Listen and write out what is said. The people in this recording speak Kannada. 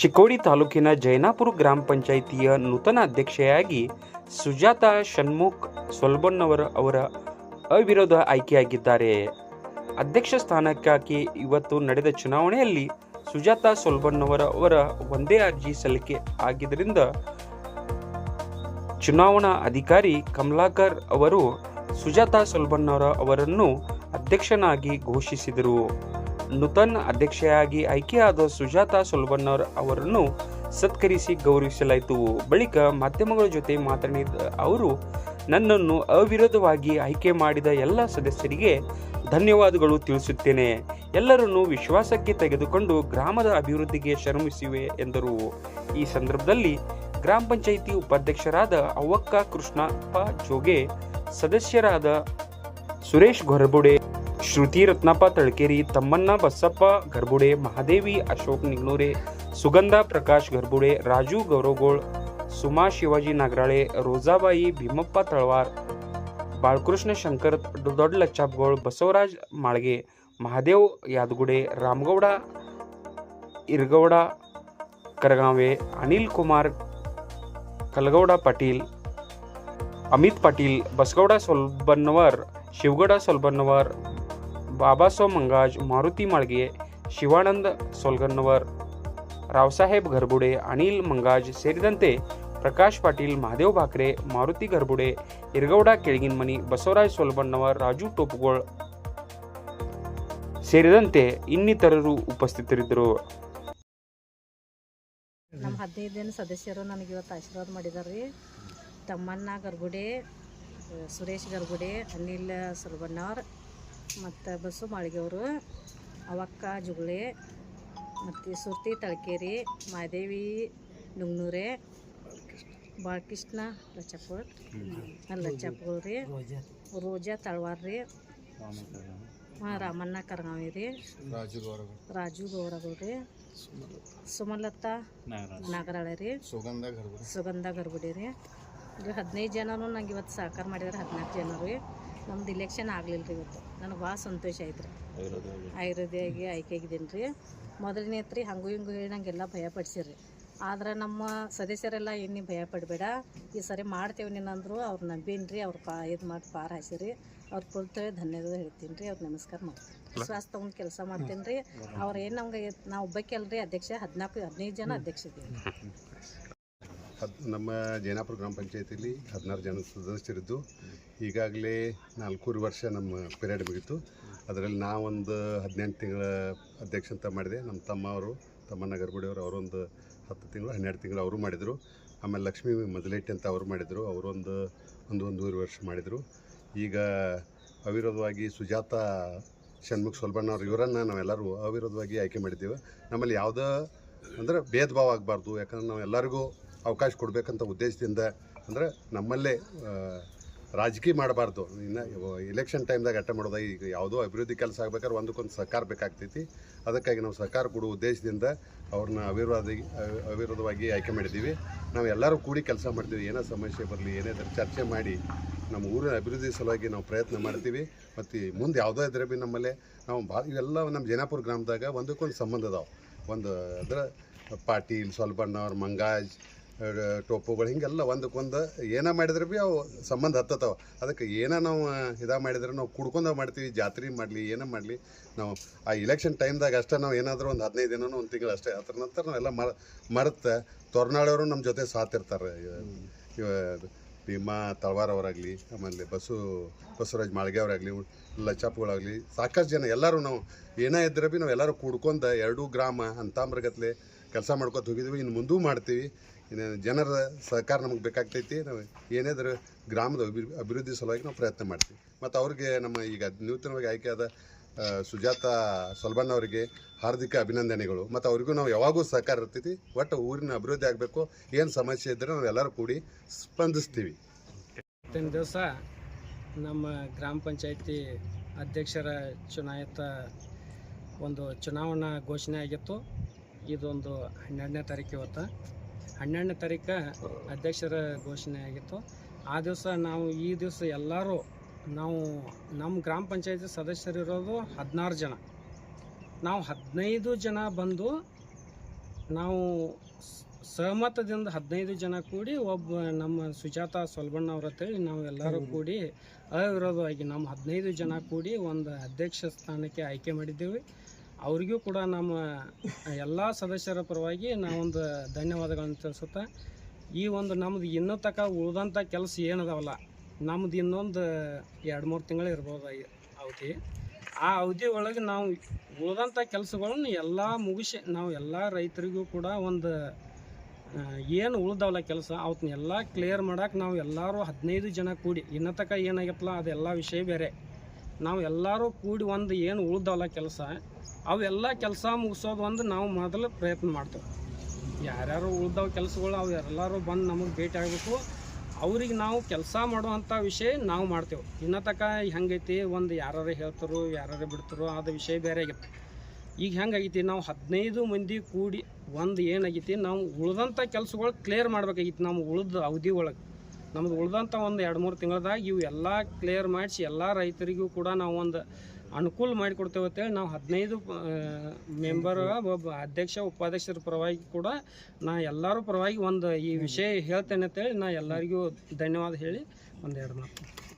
ಚಿಕ್ಕೋಡಿ ತಾಲೂಕಿನ ಜೈನಾಪುರ ಗ್ರಾಮ ಪಂಚಾಯಿತಿಯ ನೂತನ ಅಧ್ಯಕ್ಷೆಯಾಗಿ ಸುಜಾತ ಷಣ್ಮುಖ್ ಸೊಲ್ಬಣ್ಣವರ ಅವರ ಅವಿರೋಧ ಆಯ್ಕೆಯಾಗಿದ್ದಾರೆ. ಅಧ್ಯಕ್ಷ ಸ್ಥಾನಕ್ಕಾಗಿ ಇವತ್ತು ನಡೆದ ಚುನಾವಣೆಯಲ್ಲಿ ಸುಜಾತ ಸೊಲ್ಬಣ್ಣವರ ಅವರ ಒಂದೇ ಅರ್ಜಿ ಸಲ್ಲಿಕೆ ಆಗಿದ್ದರಿಂದ ಚುನಾವಣಾ ಅಧಿಕಾರಿ ಕಮಲಾಕರ್ ಅವರು ಸುಜಾತ ಸೊಲ್ಬಣ್ಣವರ ಅವರನ್ನು ಅಧ್ಯಕ್ಷನಾಗಿ ಘೋಷಿಸಿದರು. ನೂತನ ಅಧ್ಯಕ್ಷೆಯಾಗಿ ಆಯ್ಕೆಯಾದ ಸುಜಾತಾ ಸೊಲ್ಬನ್ನರ್ ಅವರನ್ನು ಸತ್ಕರಿಸಿ ಗೌರವಿಸಲಾಯಿತು. ಬಳಿಕ ಮಾಧ್ಯಮಗಳ ಜೊತೆ ಮಾತನಾಡಿದ ಅವರು, ನನ್ನನ್ನು ಅವಿರೋಧವಾಗಿ ಆಯ್ಕೆ ಮಾಡಿದ ಎಲ್ಲ ಸದಸ್ಯರಿಗೆ ಧನ್ಯವಾದಗಳು ತಿಳಿಸುತ್ತೇನೆ. ಎಲ್ಲರನ್ನೂ ವಿಶ್ವಾಸಕ್ಕೆ ತೆಗೆದುಕೊಂಡು ಗ್ರಾಮದ ಅಭಿವೃದ್ಧಿಗೆ ಶ್ರಮಿಸಿವೆ ಎಂದರು. ಈ ಸಂದರ್ಭದಲ್ಲಿ ಗ್ರಾಮ ಪಂಚಾಯಿತಿ ಉಪಾಧ್ಯಕ್ಷರಾದ ಅವ್ವಕ್ಕ ಕೃಷ್ಣಪ್ಪ ಜೋಗೆ, ಸದಸ್ಯರಾದ ಸುರೇಶ್ ಗೊರಬುಡೆ ಶ್ರುತಿ ರತ್ನಪ್ಪ ತಳಕೇರಿ ತಮ್ಮಣ್ಣ ಬಸಪ್ಪ ಗರ್ಬುಡೆ ಮಹಾದೇವಿ ಅಶೋಕ್ ನಿಗ್ನೂರೆ, ಸುಗಂಧ ಪ್ರಕಾಶ್ ಗರ್ಬುಡೆ ರಾಜು ಗೌರವಗೋಳ್, ಸುಮಾ ಶಿವಾಜಿ ನಾಗರಾಳೆ, ರೋಜಾಬಾಯಿ ಭೀಮಪ್ಪ ತಳವಾರ್ ಬಾಳಕೃಷ್ಣ ಶಂಕರ್, ದೊಡ್ಡ ಲಚ್ಚಾಪ್ಗೋಳ್, ಬಸವರಾಜ್ ಮಾಳ್ಗೆ, ಮಹಾದೇವ್ ಯಾದಗುಡೆ, ರಾಮಗೌಡ ಇರ್ಗೌಡ, ಕರಗಾವೆ, ಅನಿಲ್ ಕುಮಾರ್, ಕಲಗೌಡ ಪಾಟೀಲ್, ಅಮಿತ್ ಪಾಟೀಲ್, ಬಸಗೌಡ ಸೊಲ್ಬನ್ನವರ್, ಶಿವಗೌಡ ಸೊಲ್ಬನ್ನವರ್ ಬಾಬಾಸಾವ್ ಮಂಗಾಜ್ ಮಾರುತಿ ಮಾಳ್ಗೆ ಶಿವಾನಂದ ಸೊಲ್ಗನ್ನವರ್, ರಾವ್ಸಾಹೇಬ್ ಗರ್ಬುಡೆ ಅನಿಲ್ ಮಂಗಾಜ್ ಸೇರಿದಂತೆ ಪ್ರಕಾಶ್ ಪಾಟೀಲ್, ಮಹಾದೇವ್ ಬಾಕ್ರೆ ಮಾರುತಿ ಗರ್ಬುಡೆ ಇರ್ಗೌಡ ಕೆಳಗಿನಮನಿ, ಬಸವರಾಜ್ ಸೊಲ್ಬಣ್ಣವರ್, ರಾಜು ಟೋಪುಗೋಳ್ ಸೇರಿದಂತೆ ಇನ್ನಿತರರು ಉಪಸ್ಥಿತರಿದ್ದರು. ನಮ್ಮ ಹದಿನೈದು ಸದಸ್ಯರು ನನಗೆ ಇವತ್ತು ಆಶೀರ್ವಾದ ಮಾಡಿದ್ದಾರೆ ರೀ ತಮ್ಮಣ್ಣ ಗರ್ಗುಡೆ ಸುರೇಶ್ ಗರ್ಗುಡೆ ಅನಿಲ್ ಸುಲ್ಬಣ್ಣವ್ರ ಮತ್ತು ಬಸ್ಸು ಮಾಳಿಗೆಯವರು ಅವಕ್ಕ ಜುಗುಳಿ ಮತ್ತು ಸುರ್ತಿ ತಳಕೇರಿ ಮಾದೇವಿ ನುಂಗ್ನೂರೆ ಬಾಳಕೃಷ್ಣ ಲಚ್ಚಪ್ಪಗಳು ಲಚ್ಚಪ್ಪಗಳು ರೀ. ರೋಜಾ ತಳವಾರ್ ರೀ. ಹಾಂ ರಾಮಣ್ಣ ಕರ್ಗಾವಿ ರೀ. ರಾಜು ಗೌರಗಳು ರೀ. ಸುಮಲತಾ ನಾಗರಾಳೆ ರೀ. ಸುಗಂಧ ಗರ್ಗುಡಿ ರೀ. ಹದಿನೈದು ಜನರು ನಂಗೆ ಇವತ್ತು ಸಹಕಾರ ಮಾಡಿದ್ರೆ ಹದಿನಾಲ್ಕು ಜನರು ರೀ. ನಮ್ದು ಇಲೆಕ್ಷನ್ ಆಗಲಿಲ್ಲ ರೀ ಇವತ್ತು. ನನಗೆ ಭಾಳ ಸಂತೋಷ ಆಯ್ತು ರೀ ಆಯುರ್ವೇದಿಯಾಗಿ ಆಯ್ಕೆ ಆಗಿದ್ದೀನಿ ರೀ ಮೊದಲನೇ ರೀ ಹಂಗೂ ಹಿಂಗೂ ಹೇಳಿ ನಂಗೆಲ್ಲ ಭಯ ಪಡಿಸಿರಿ ಆದ್ರೆ ನಮ್ಮ ಸದಸ್ಯರೆಲ್ಲ ಏನು ಭಯ ಪಡಬೇಡ. ಈ ಸರಿ ಮಾಡ್ತೇವೆ ನೀನಂದ್ರು ಅವ್ರು ನಂಬೀನಿ ರೀ ಅವ್ರು ಪಾ ಇದು ಮಾಡಿ ಪಾರ ಹಾಸಿರಿ ಅವ್ರು ಕೊಡ್ತೇವೆ ಧನ್ಯವಾದ ಹೇಳ್ತೀನಿ ರೀ ಅವ್ರು ನಮಸ್ಕಾರ ಮಾಡ್ತೀನಿ ವಿಶ್ವಾಸ ತೊಗೊಂಡು ಕೆಲಸ ಮಾಡ್ತೀನಿ ರೀ ಅವ್ರು ಏನು ನಮ್ಗೆ ನಾವು ಒಬ್ಬಕ್ಕೆ ಅಲ್ರಿ, ಅಧ್ಯಕ್ಷ ಹದಿನಾಲ್ಕು, ಹದಿನೈದು ಜನ ಅಧ್ಯಕ್ಷ ಇದ್ದೀವಿ ಹದ್ ನಮ್ಮ ಜೈನಾಪುರ ಗ್ರಾಮ ಪಂಚಾಯತಿಯಲ್ಲಿ ಹದಿನಾರು ಜನ ಸದಸ್ಯರಿದ್ದು. ಈಗಾಗಲೇ ನಾಲ್ಕೂರು ವರ್ಷ ನಮ್ಮ ಪಿರಿಯಡ್ ಮುಗೀತು. ಅದರಲ್ಲಿ ನಾವೊಂದು ಹದಿನೆಂಟು ತಿಂಗಳ ಅಧ್ಯಕ್ಷ ಅಂತ ಮಾಡಿದೆ. ನಮ್ಮ ತಮ್ಮ ಅವರು ತಮ್ಮಣ್ಣ ಗರ್ಗುಡಿಯವರು ಅವರೊಂದು ಹತ್ತು ತಿಂಗಳು, ಹನ್ನೆರಡು ತಿಂಗಳು ಅವರು ಮಾಡಿದರು. ಆಮೇಲೆ ಲಕ್ಷ್ಮೀ ಮೊದಲೇಟಿ ಅಂತ ಅವರು ಮಾಡಿದರು. ಅವರೊಂದು ಒಂದು ಒಂದೂವರೆ ವರ್ಷ ಮಾಡಿದರು. ಈಗ ಅವಿರೋಧವಾಗಿ ಸುಜಾತ ಷಣ್ಮುಖ ಸೊಲ್ಬಣ್ಣವ್ರು ಇವರನ್ನು ನಾವೆಲ್ಲರೂ ಅವಿರೋಧವಾಗಿ ಆಯ್ಕೆ ಮಾಡಿದ್ದೇವೆ. ನಮ್ಮಲ್ಲಿ ಯಾವುದೇ ಅಂದರೆ ಭೇದ ಭಾವ ಆಗಬಾರ್ದು. ಯಾಕಂದ್ರೆ ನಾವು ಎಲ್ಲರಿಗೂ ಅವಕಾಶ ಕೊಡಬೇಕಂತ ಉದ್ದೇಶದಿಂದ ಅಂದರೆ ನಮ್ಮಲ್ಲೇ ರಾಜಕೀಯ ಮಾಡಬಾರ್ದು. ಇನ್ನು ಎಲೆಕ್ಷನ್ ಟೈಮ್ದಾಗ ಅಟ್ಟ ಮಾಡೋದ, ಈಗ ಯಾವುದೋ ಅಭಿವೃದ್ಧಿ ಕೆಲಸ ಆಗ್ಬೇಕಾದ್ರೆ ಒಂದಕ್ಕೊಂದು ಸಹಕಾರ ಬೇಕಾಗ್ತೈತಿ. ಅದಕ್ಕಾಗಿ ನಾವು ಸಹಕಾರ ಕೊಡುವ ಉದ್ದೇಶದಿಂದ ಅವ್ರನ್ನ ಅವಿರೋಧಿ, ಅವಿರೋಧವಾಗಿ ಆಯ್ಕೆ ಮಾಡಿದ್ದೀವಿ. ನಾವು ಎಲ್ಲರೂ ಕೂಡಿ ಕೆಲಸ ಮಾಡ್ತೀವಿ. ಏನೋ ಸಮಸ್ಯೆ ಬರಲಿ, ಏನೇ ಚರ್ಚೆ ಮಾಡಿ ನಮ್ಮ ಊರಿನ ಅಭಿವೃದ್ಧಿ ಸಲುವಾಗಿ ನಾವು ಪ್ರಯತ್ನ ಮಾಡ್ತೀವಿ. ಮತ್ತು ಮುಂದೆ ಯಾವುದೋ ಇದ್ರೆ ಭೀ ನಮ್ಮಲ್ಲೇ, ನಾವು ಭಾಳ ಇವೆಲ್ಲ ನಮ್ಮ ಜೈನಾಪುರ ಗ್ರಾಮದಾಗ ಒಂದಕ್ಕೊಂದು ಸಂಬಂಧ ಅದಾವೆ. ಒಂದು ಅಂದ್ರೆ ಪಾಟೀಲ್ ಸೊಲ್ಬಣ್ಣವ್ರ ಮಂಗಾಜ್ ಟೋಪುಗಳು ಹಿಂಗೆಲ್ಲ ಒಂದಕ್ಕೊಂದು ಏನೇ ಮಾಡಿದ್ರೆ ಭೀ ಅವು ಸಂಬಂಧ ಹತ್ತತಾವ ಅದಕ್ಕೆ ಏನೇ ನಾವು ಇದ ಮಾಡಿದ್ರೆ ನಾವು ಕುಡ್ಕೊಂಡು ಮಾಡ್ತೀವಿ, ಜಾತ್ರೆ ಮಾಡಲಿ, ಏನೇ ಮಾಡಲಿ, ನಾವು ಆ ಇಲೆಕ್ಷನ್ ಟೈಮ್ದಾಗ ಅಷ್ಟೇ ನಾವು ಏನಾದರೂ ಒಂದು ಹದಿನೈದು ದಿನನೂ ಒಂದು ತಿಂಗಳು ಅಷ್ಟೇ, ಅದ್ರ ನಂತರ ನಾವೆಲ್ಲ ಮರ, ಮರೆತ ತೊರ್ನಾಳವರು ನಮ್ಮ ಜೊತೆ ಸಾತಿರ್ತಾರೆ. ಇವ ಭೀಮಾ ಅವರಾಗಲಿ, ಆಮೇಲೆ ಬಸ್ಸು ಬಸವರಾಜ್ ಮಾಳ್ಗೆ ಅವರಾಗಲಿ, ಲಚ್ಚಾಪ್ಗಳಾಗಲಿ, ಸಾಕಷ್ಟು ಜನ ಎಲ್ಲರೂ ನಾವು ಏನೇ ಇದ್ರೆ ಭೀ ನಾವು ಎಲ್ಲರೂ ಕೂಡ್ಕೊಂಡು ಎರಡೂ ಗ್ರಾಮ, ಅಂತಾಮ್ರಗತ್ಲೆ ಕೆಲಸ ಮಾಡ್ಕೊತ ಹೋಗಿದ್ವಿ, ಇನ್ನು ಮುಂದೂ ಮಾಡ್ತೀವಿ. ಇನ್ನು ಜನರ ಸಹಕಾರ ನಮಗೆ ಬೇಕಾಗ್ತೈತಿ. ನಾವು ಏನಾದರೂ ಗ್ರಾಮದ ಅಭಿ, ಅಭಿವೃದ್ಧಿ ಸಲುವಾಗಿ ನಾವು ಪ್ರಯತ್ನ ಮಾಡ್ತೀವಿ. ಮತ್ತು ಅವ್ರಿಗೆ ನಮ್ಮ ಈಗ ನೂತನವಾಗಿ ಆಯ್ಕೆಯಾದ ಸುಜಾತ ಸೊಲ್ಬಣ್ಣ ಅವರಿಗೆ ಹಾರ್ದಿಕ ಅಭಿನಂದನೆಗಳು. ಮತ್ತು ಅವ್ರಿಗೂ ನಾವು ಯಾವಾಗೂ ಸಹಕಾರ ಇರ್ತೈತಿ. ಒಟ್ಟು ಊರಿನ ಅಭಿವೃದ್ಧಿ ಆಗಬೇಕು. ಏನು ಸಮಸ್ಯೆ ಇದ್ದರೆ ನಾವು ಎಲ್ಲರೂ ಕೂಡಿ ಸ್ಪಂದಿಸ್ತೀವಿ. ಇವತ್ತಿನ ದಿವಸ ನಮ್ಮ ಗ್ರಾಮ ಪಂಚಾಯತಿ ಅಧ್ಯಕ್ಷರ ಚುನಾಯಿತ ಒಂದು ಚುನಾವಣಾ ಘೋಷಣೆ ಆಗಿತ್ತು. ಇದೊಂದು ಹನ್ನೆರಡನೇ ತಾರೀಕು ಇವತ್ತು. ಹನ್ನೆರಡನೇ ತಾರೀಕು ಅಧ್ಯಕ್ಷರ ಘೋಷಣೆ ಆಗಿತ್ತು. ಆ ದಿವಸ ನಾವು ಈ ದಿವಸ ಎಲ್ಲರೂ ನಾವು ನಮ್ಮ ಗ್ರಾಮ ಪಂಚಾಯತಿ ಸದಸ್ಯರಿರೋದು ಹದಿನಾರು ಜನ. ನಾವು ಹದಿನೈದು ಜನ ಬಂದು ನಾವು ಸಹಮತದಿಂದ ಹದಿನೈದು ಜನ ಕೂಡಿ ಒಬ್ಬ ನಮ್ಮ ಸುಜಾತ ಸೊಲ್ಬಣ್ಣ ಅವ್ರ ಅಂತೇಳಿ ನಾವು ಎಲ್ಲರೂ ಕೂಡಿ ಅವಿರೋಧವಾಗಿ ನಮ್ಮ ಹದಿನೈದು ಜನ ಕೂಡಿ ಒಂದು ಅಧ್ಯಕ್ಷ ಸ್ಥಾನಕ್ಕೆ ಆಯ್ಕೆ ಮಾಡಿದ್ದೇವೆ. ಅವರಿಗೂ ಕೂಡ ನಮ್ಮ ಎಲ್ಲ ಸದಸ್ಯರ ಪರವಾಗಿ ನಾವೊಂದು ಧನ್ಯವಾದಗಳನ್ನು ತಿಳಿಸುತ್ತಾ, ಈ ಒಂದು ನಮ್ದು ಇನ್ನೂ ತಕ ಉಳಿದಂಥ ಕೆಲಸ ಏನದಾವಲ್ಲ, ನಮ್ದು ಇನ್ನೊಂದು ಎರಡು ಮೂರು ತಿಂಗಳು ಇರ್ಬೋದು ಅವಧಿ. ಆ ಅವಧಿ ಒಳಗೆ ನಾವು ಉಳಿದಂಥ ಕೆಲಸಗಳನ್ನು ಎಲ್ಲ ಮುಗಿಸಿ, ನಾವು ಎಲ್ಲ ರೈತರಿಗೂ ಕೂಡ ಒಂದು ಏನು ಉಳ್ದವಲ್ಲ ಕೆಲಸ ಅವತ್ತನ್ನೆಲ್ಲ ಕ್ಲಿಯರ್ ಮಾಡಕ್ಕೆ ನಾವು ಎಲ್ಲರೂ ಹದಿನೈದು ಜನ ಕೂಡಿ, ಇನ್ನ ತನಕ ಏನಾಗತ್ತಲ್ಲ ಅದೆಲ್ಲ ವಿಷಯ ಬೇರೆ. ನಾವು ಎಲ್ಲರೂ ಕೂಡಿ ಒಂದು ಏನು ಉಳ್ದವಲ್ಲ ಕೆಲಸ, ಅವೆಲ್ಲ ಕೆಲಸ ಮುಗಿಸೋದು ಒಂದು ನಾವು ಮೊದಲು ಪ್ರಯತ್ನ ಮಾಡ್ತೇವೆ. ಯಾರ್ಯಾರು ಉಳ್ದವ ಕೆಲಸಗಳು ಅವು ಎಲ್ಲರೂ ಬಂದು ನಮಗೆ ಭೇಟಿ ಆಗಬೇಕು. ಅವ್ರಿಗೆ ನಾವು ಕೆಲಸ ಮಾಡುವಂಥ ವಿಷಯ ನಾವು ಮಾಡ್ತೇವೆ. ಇನ್ನ ತನಕ ಹೆಂಗೈತಿ, ಒಂದು ಯಾರು ಹೇಳ್ತಾರೋ ಯಾರು ಬಿಡ್ತಾರೋ ಅದು ವಿಷಯ ಬೇರೆ ಆಗಿತ್ತು ಈಗ ಹೆಂಗಾಗೈತಿ ನಾವು ಹದಿನೈದು ಮಂದಿ ಕೂಡಿ ಒಂದು ಏನಾಗೈತಿ, ನಾವು ಉಳ್ದಂಥ ಕೆಲಸಗಳು ಕ್ಲಿಯರ್ ಮಾಡ್ಬೇಕಾಗಿತ್ತು ನಮ್ಮ ಉಳ್ದ ಅವಧಿ ಒಳಗೆ. ನಮ್ದು ಉಳ್ದಂಥ ಒಂದು ಎರಡು ಮೂರು ತಿಂಗಳದಾಗ ಇವು ಎಲ್ಲ ಕ್ಲಿಯರ್ ಮಾಡಿಸಿ ಎಲ್ಲ ರೈತರಿಗೂ ಕೂಡ ನಾವು ಒಂದು ಅನುಕೂಲ ಮಾಡಿಕೊಡ್ತೇವೆ ಅಂತೇಳಿ ನಾವು ಹದಿನೈದು ಮೆಂಬರ್ ಒಬ್ಬ ಅಧ್ಯಕ್ಷ, ಉಪಾಧ್ಯಕ್ಷರ ಪರವಾಗಿ ಕೂಡ ನಾ ಎಲ್ಲರೂ ಪರವಾಗಿ ಒಂದು ಈ ವಿಷಯ ಹೇಳ್ತೇನೆ ಅಂತೇಳಿ ನಾ ಎಲ್ಲರಿಗೂ ಧನ್ಯವಾದ ಹೇಳಿ ಒಂದೆರಡು ಮಾತು.